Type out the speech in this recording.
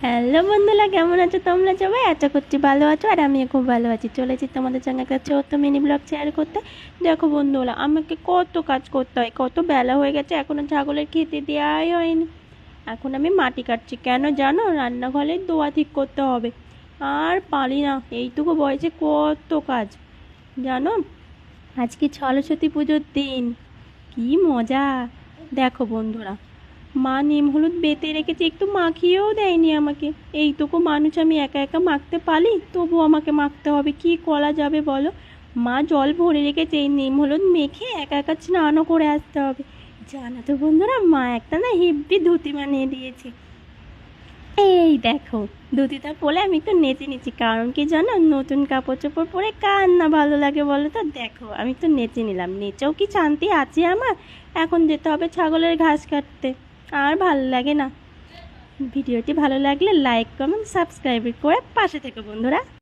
Hello বন্ধুরা, কেমন আছো? তোমরা সবাই? আশা করছি ভালো আছো আর আমিও খুব ভালো আছি। চলেছি তোমাদের সঙ্গে একটা ছোট্ট মিনি ব্লগ শেয়ার করতে। দেখো বন্ধুরা, আমাকে কত কাজ করতে হয়, কত বেলা হয়ে গেছে, এখনও ছাগলের খেতে দেওয়াই হয়নি। এখন আমি মাটি কাটছি। কেন জানো? রান্নাঘরে দোয়া ঠিক করতে হবে। আর পারি না, এইটুকু বয়সে কত কাজ, জানো? আজকে সরস্বতী পুজোর দিন, কি মজা। দেখো বন্ধুরা মা নিম হলুদ বেটে রেখেছে, একটু মাখিয়েও দেয়নি আমাকে। এইটুকু মানুষ আমি একা একা মাখতে পারি? তবু আমাকে মাখতে হবে, কি করা যাবে বলো? মা জল ভরে রেখেছে, এই নিম হলুদ মেখে একা একা স্নানও করে আসতে হবে। জানো তো বন্ধুরা, মা একটা না হেব্বি ধুতি বানিয়ে দিয়েছে। এই দেখো, ধুতিটা পরে আমি একটু নেচে নিচ্ছি, কারণ কি জানো? নতুন কাপড় চোপড় পরে কার না ভালো লাগে বলো তো? দেখো, আমি তো নেচে নিলাম। নেচেও কি শান্তি আছে আমার? এখন যেতে হবে ছাগলের ঘাস কাটতে। আর ভালো লাগে না। ভিডিওটি ভালো লাগলে লাইক কমেন্ট সাবস্ক্রাইব করে পাশে থেকে বন্ধুরা।